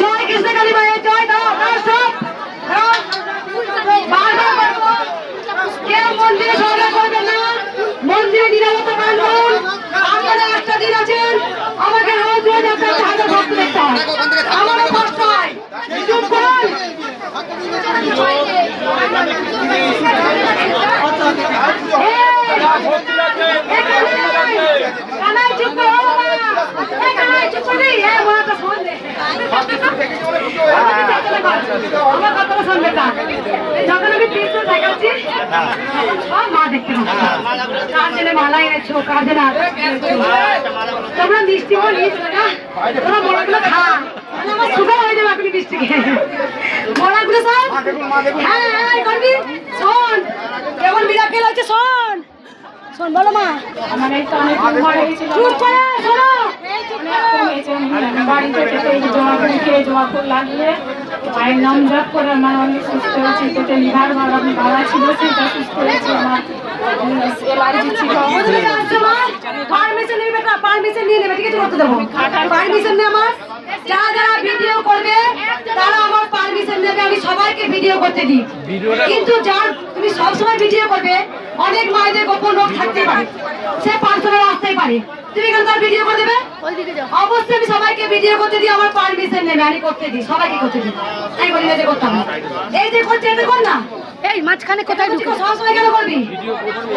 জয় কৃষ্ণ কালী মায়ের জয় দাও বলব, কেউ মন্দিরে ঝগড়া করবে না মন্দিরে নিরাপত্তা কানুন আপনারা একটা দিন আছেন আমাকে রোজ রোজ আপনার হাজার ভক্ত দেখতে হয় আমারও কষ্ট হয় চুপ করুন কানাই চুপ করো বাবা কানাই চুপ করে এ মাটা ফোন দে আমার কথাটা শুনবে না যখন আমি পিছু দেখাচ্ছি সব মা দেখতে পাচ্ছি। কার জন্য মালা এনেছো কার জন্য তোমরা মিষ্টি বল তোমরা মোড়াগুলো খা। মানে আমার সুগার হয়ে যাবে আপনি মিষ্টি খেয়ে। মোড়াগুলো সব হ্যাঁ হ্যাঁ করবি? শোন কেমন মিরাকেল হচ্ছে শোন। শোন বলো মা। আমার এই কানে টিউমার চুপ করে শোনো। বাড়ি থেকে তো এই যে জমা করে জমা করে লাগলে মায়ের নাম জপ করে আমার অনেক সুস্থ হয়েছে পেটে লিভার বাড়া ছিল সেটা সুস্থ হয়েছে আমার। পারমিশন নিয়ে বেটা পারমিশন নিয়ে নেবে ঠিক আছে করতে দেবো। পারমিশন নিয়ে আমার যারা যারা ভিডিও করবে তারা আমার পারমিশন নেবে আমি সবাইকে ভিডিও করতে দিই। কিন্তু যার তুমি সবসময় ভিডিও করবে অনেক মায়েদের গোপন রোগ থাকতে পারে। সে পার্সোনাল আসতেই পারে। তুমি কেন তার ভিডিও করে দেবে অবশ্যই আমি সবাইকে ভিডিও করতে দিই আমার পারমিশন নেবে আমি করতে দিই। সবাইকে করতে দিই। আমি বলি না যে করতাম এই যে করছে এটা কর না। এই মাঝখানে কোথায় ঢুকে সবসময় কেন করবি।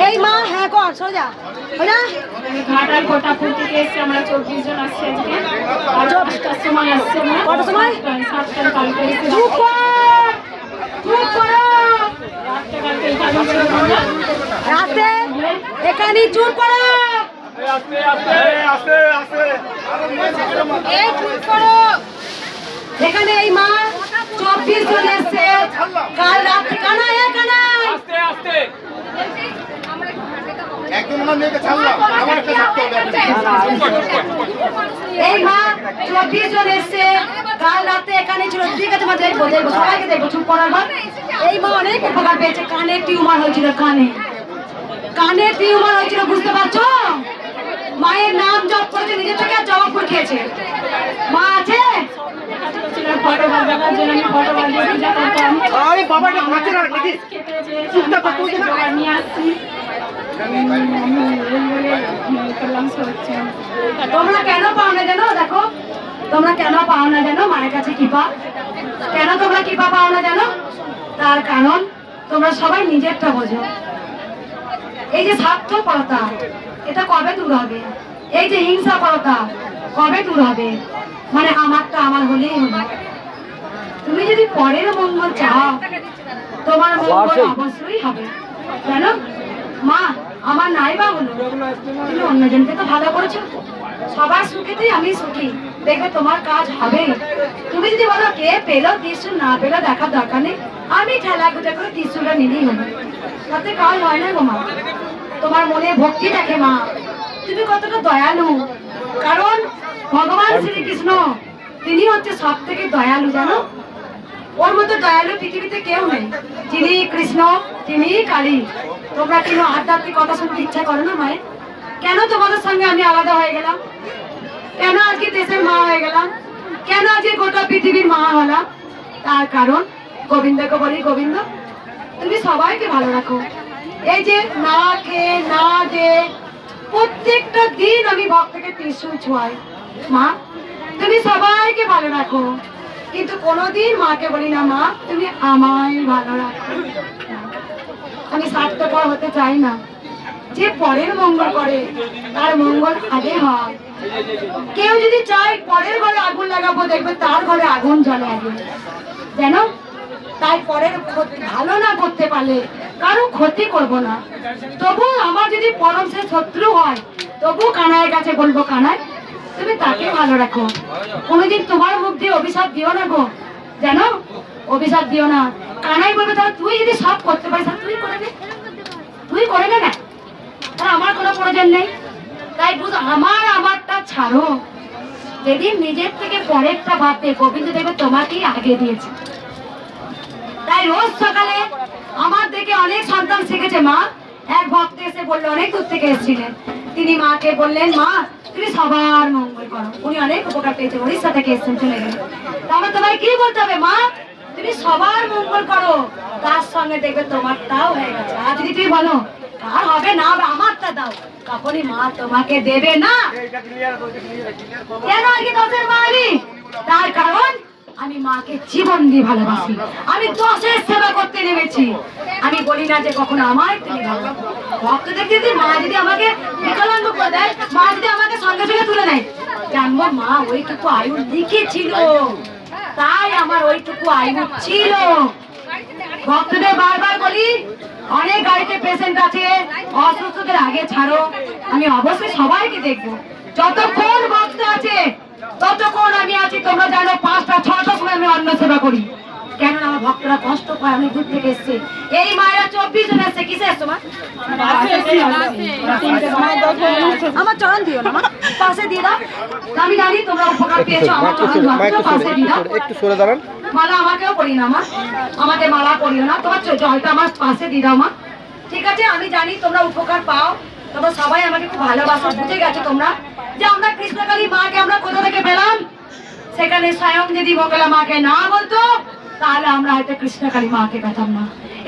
এই মা হ্যাঁ কর সোজা সোজা ঘাটাল গোটা ফুল থেকে এসছে আমরা চব্বিশ জন আসছি আজকে। দশটার সময় আসছে কটার সময়? সাতটার কালকে এসে চুপ চুপ করো! রাত্রে এখানে ছিল আমরা। এই চুপ করো। এখানে এই মা চব্বিশ জন এসছে। কাল রাত্রে কানাই এ কানাই। একজন আমার মেয়েকে ছাড়লাম আমার একটা থাকতে হবে। এই মা চব্বিশ জন এসছে। কাল রাতে এখানে ছিল। ঠিক আছে মা দেখব দেখব সবাইকে দেখব চুপ করার এই মা অনেক উপকার পেয়েছে। কানে টিউমার হয়েছিল কানে। কানে টিউমার হয়েছিল বুঝতে পারছ? মায়ের নাম জপ করেছে নিজে থেকে আর জবা ফুল খেয়েছে। মা আছে? তোমরা কেন পাও না জানো? দেখো তোমরা কেন পাও না জানো? মায়ের কাছে কৃপা। কেন তোমরা কৃপা পাও না জানো? তার কারণ তোমরা সবাই নিজেরটা বোঝো। এই যে স্বার্থপরতা এটা কবে দূর হবে? এই যে হিংসা হিংসাপরতা কবে দূর হবে? মানে আমারটা আমার হলেই হলো। তুমি যদি পরের মঙ্গল চাও তোমার মঙ্গল অবশ্যই হবে। কেন? মা আমার নাই বা হলো। তুমি অন্যজনকে তো ভালো করেছ। সবার সুখেতেই আমি সুখী। দেখবে তোমার কাজ হবে। তুমি যদি বলো কে পেল ত্রিশুল না পেল দেখার দরকার নেই। আমি ঠেলা গুজা করে ত্রিশুলটা নিলেই হলো। তাতে কাজ হয় না গো মা। তোমার মনে ভক্তি দেখে মা। তুমি কতটা দয়ালু। কারণ ভগবান শ্রীকৃষ্ণ, তিনি হচ্ছে সব থেকে দয়ালু, জানো? ওর মতো দয়ালু পৃথিবীতে কেউ নেই। যিনি কৃষ্ণ, তিনি কালী। তোমরা কেন আধ্যাত্মিক কথা শুনতে ইচ্ছা করো না, মায়ের? কেন তোমাদের সঙ্গে আমি আলাদা হয়ে গেলাম? কেন আজকে দেশের মা হয়ে গেলাম? কেন আজকে গোটা পৃথিবীর মা হলাম? তার কারণ গোবিন্দকে বলি গোবিন্দ, তুমি সবাইকে ভালো রাখো। এই যে না খেয়ে না যে প্রত্যেকটা দিন আমি ভক্তকে ত্রিশুল ছোঁয়াই। মা, তুমি সবাইকে ভালো রাখো। কিন্তু কোনোদিন মাকে বলি না, মা, তুমি আমায় ভালো রাখো আমি স্বার্থপর হতে চাই না। যে পরের মঙ্গল করে, তার মঙ্গল আগে হয়। কেউ যদি চায় পরের ঘরে আগুন লাগাবো, দেখবে তার ঘরে আগুন জ্বলে আগে। যেন তাই পরের ভালো না করতে পারলে কারও ক্ষতি করব না। তবু আমার যদি পরম সে শত্রু হয়, তবু কানাইয়ের কাছে বলব কানায় তুমি তাকে ভালো রাখো। কোনোদিন তোমার মুখ দিয়ে অভিশাপ দিও না গো। জানো, অভিশাপ দিও না। কানাই বলবে, তাহলে তুই যদি সব করতে পারিস তুই করে নে তুই করে নে না। তাহলে আমার কোনো প্রয়োজন নেই। তাই বুঝ, আমার আমারটা ছাড়ো। যেদিন নিজের থেকে পরেরটা ভাববে গোবিন্দ দেবে তোমাকেই আগে দিয়েছে। তাই রোজ সকালে আমার দেখে অনেক সন্তান শিখেছে মা। এক ভক্ত এসে বলল অনেক দূর থেকে এসেছিলেন। তিনি মাকে বললেন মা তুমি সবার মঙ্গল করো। উনি অনেক উপকার পেয়েছে উড়িষ্যা থেকে এসেছেন চলে গেলেন। তাহলে তোমায় কি বলতে হবে মা? তুমি সবার মঙ্গল করো। তার সঙ্গে দেখবে তোমারটাও হয়ে গেছে। আর যদি তুমি বলো কার হবে না হবে আমারটা দাও তখনই মা তোমাকে দেবে না। কেন আর কি দশের মালি তার কারণ আমি মাকে জীবন দিয়ে ভালোবাসি। আমি দশের সেবা করতে নেমেছি। আমি বলি না যে কখনো আমার তুমি ভালো ভক্ত দেখতে যদি মা যদি আমাকে বিকলাঙ্গ করে দেয়। মা যদি আমাকে সঙ্গে সঙ্গে তুলে নেয়। জানব মা ওইটুকু আয়ু লিখেছিল। তাই আমার ওইটুকু আয়ু ছিল। ভক্তদের বারবার বলি, অনেক গাড়িতে পেশেন্ট আছে, অসুস্থদের আগে ছাড়ো। আমি অবশ্যই সবাইকে দেখব। যতক্ষণ ভক্ত আছে, ততক্ষণ আমি আছি। তোমরা জানো পাঁচটা করি। কেননা আমার ভক্তরা কষ্ট পায় অনেক দূর থেকে এসছে। এই মায়েরা চব্বিশ জন এসছে কিসে এসছো মা? আমার চরণ দিও না পাশে দিয়ে দাও। আমি জানি তোমরা উপকার পেয়েছ আমার চরণ পাশে দিয়ে দাও। একটু সরে দাঁড়ান। মালা আমাকেও পড়ি না মা। আমাকে মালা পড়িও না। তোমার জলটা আমার পাশে দিয়ে দাও মা। ঠিক আছে আমি জানি তোমরা উপকার পাও। তোমরা সবাই আমাকে খুব ভালোবাসো। বুঝে গেছো তোমরা? যে আমরা কৃষ্ণকালী মাকে আমরা কোথা থেকে পেলাম? সেখানে স্বয়ং যদি মোকালা মাকে না বলতো তাহলে আমরা হয়তো কৃষ্ণকালী মাকে পেতাম না।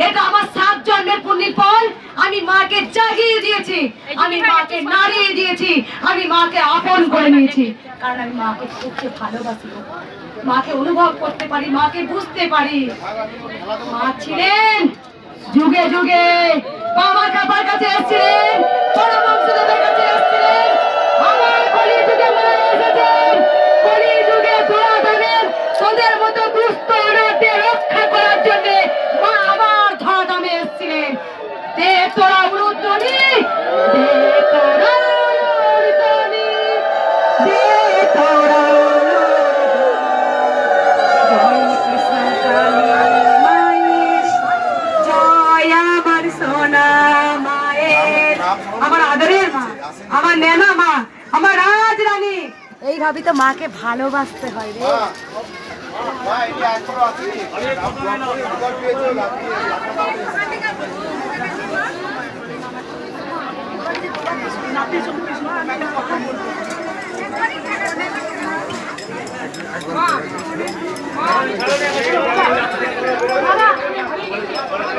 এটা আমার সাত জন্মের পুণ্যের ফল আমি মাকে জাগিয়ে দিয়েছি আমি মাকে নাড়িয়ে দিয়েছি আমি মাকে আপন করে নিয়েছি কারণ আমি মাকে খুব যে ভালোবাসি। মাকে অনুভব করতে পারি মাকে বুঝতে পারি। মা ছিলেন যুগে যুগে। বাবা কাপার কাছে এসেছিলেন। আমার নেনা মা আমার রাজ রানী এইভাবে তো মাকে ভালোবাসতে হয় রে। মা